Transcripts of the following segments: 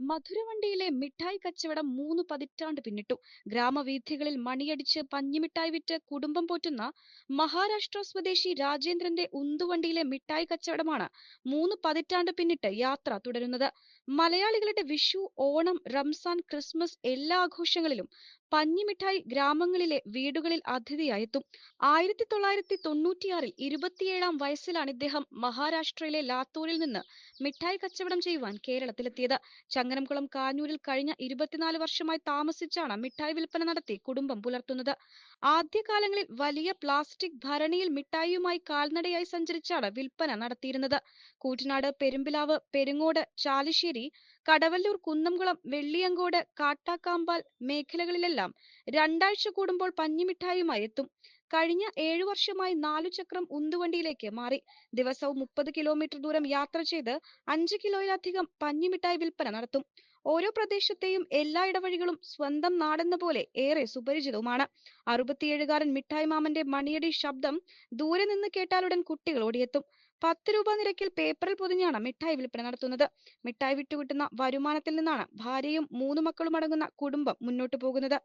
മധുരവണ്ടിയിലെ മിഠായി കച്ചവടം മൂന്ന് പതിറ്റാണ്ട് പിന്നിട്ടു. ഗ്രാമവീഥികളിൽ മണിയടിച്ച് പഞ്ഞിമിഠായി വിറ്റ് കുടുംബം പോറ്റുന്ന മഹാരാഷ്ട്ര സ്വദേശി രാജേന്ദ്രന്റെ ഉന്തുവണ്ടിയിലെ മിഠായി കച്ചവടമാണ് മൂന്ന് പതിറ്റാണ്ട് പിന്നിട്ട് യാത്ര തുടരുന്നത്. മലയാളികളുടെ വിഷു ഓണം റംസാൻ ക്രിസ്മസ് എല്ലാ ആഘോഷങ്ങളിലും പഞ്ഞിമിഠായി ഗ്രാമങ്ങളിലെ വീടുകളിൽ അതിഥിയായെത്തും. ആയിരത്തി തൊള്ളായിരത്തി തൊണ്ണൂറ്റിയാറിൽ ഇരുപത്തിയേഴാം വയസ്സിലാണ് ഇദ്ദേഹം മഹാരാഷ്ട്രയിലെ ലാത്തൂരിൽ നിന്ന് മിഠായി കച്ചവടം ചെയ്യുവാൻ കേരളത്തിലെത്തിയത്. ചങ്ങരംകുളം കാഞ്ഞൂരിൽ കഴിഞ്ഞ ഇരുപത്തിനാല് വർഷമായി താമസിച്ചാണ് മിഠായി വിൽപ്പന നടത്തി കുടുംബം പുലർത്തുന്നത്. ആദ്യകാലങ്ങളിൽ വലിയ പ്ലാസ്റ്റിക് ഭരണിയിൽ മിഠായിയുമായി കാൽനടയായി സഞ്ചരിച്ചാണ് വിൽപ്പന നടത്തിയിരുന്നത്. കൂറ്റനാട് പെരുമ്പിലാവ് പെരുങ്ങോട് ചാലിശ്ശേരി കടവല്ലൂർ കുന്നംകുളം വെള്ളിയങ്കോട് കാട്ടാക്കാമ്പാൽ മേഖലകളിലെല്ലാം രണ്ടാഴ്ച കൂടുമ്പോൾ പഞ്ഞിമിഠായുമായി എത്തും. കഴിഞ്ഞ ഏഴു വർഷമായി നാലു ചക്രം ഉന്തുവണ്ടിയിലേക്ക് മാറി. ദിവസവും മുപ്പത് കിലോമീറ്റർ ദൂരം യാത്ര ചെയ്ത് അഞ്ച് കിലോയിലധികം പഞ്ഞിമിഠായി വിൽപ്പന നടത്തും. ഓരോ പ്രദേശത്തെയും എല്ലാ ഇടവഴികളും സ്വന്തം നാടെന്ന പോലെ ഏറെ സുപരിചിതവുമാണ്. അറുപത്തിയേഴുകാരൻ മിഠായി മാമന്റെ മണിയടി ശബ്ദം ദൂരെ നിന്ന് കേട്ടാലുടൻ കുട്ടികൾ ഓടിയെത്തും. പത്ത് രൂപ നിരക്കിൽ പേപ്പറിൽ പൊതിഞ്ഞാണ് മിഠായി വിൽപ്പന നടത്തുന്നത്. മിഠായി വിട്ടുകിട്ടുന്ന വരുമാനത്തിൽ നിന്നാണ് ഭാര്യയും മൂന്ന് മക്കളും അടങ്ങുന്ന കുടുംബം മുന്നോട്ടു പോകുന്നത്.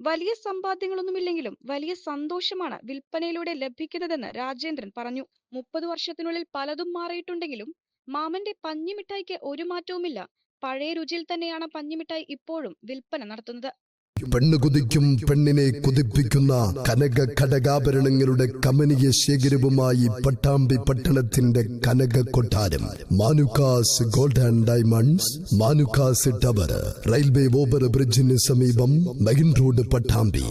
വലിയ സമ്പാദ്യങ്ങളൊന്നുമില്ലെങ്കിലും വലിയ സന്തോഷമാണ് വിൽപ്പനയിലൂടെ ലഭിക്കുന്നതെന്ന് രാജേന്ദ്രൻ പറഞ്ഞു. മുപ്പത് വർഷത്തിനുള്ളിൽ പലതും മാറിയിട്ടുണ്ടെങ്കിലും മാമന്റെ പഞ്ഞിമിഠായിക്ക് ഒരു മാറ്റവുമില്ല. പഴയ രുചിയിൽ തന്നെയാണ് പഞ്ഞിമിഠായി ഇപ്പോഴും വിൽപ്പന നടത്തുന്നത്. പെണ്ണ് കുതിക്കും പെണ്ണിനെ കുതിപ്പിക്കുന്ന കനക ഘടകാഭരണങ്ങളുടെ കമനീയ ശേഖരവുമായി പട്ടാമ്പി പട്ടണത്തിന്റെ കനക കൊട്ടാരം. Manukkas gold and diamonds Manukkas tower railway over ബ്രിഡ്ജിന് സമീപം മെയിൻ റോഡ് പട്ടാമ്പി.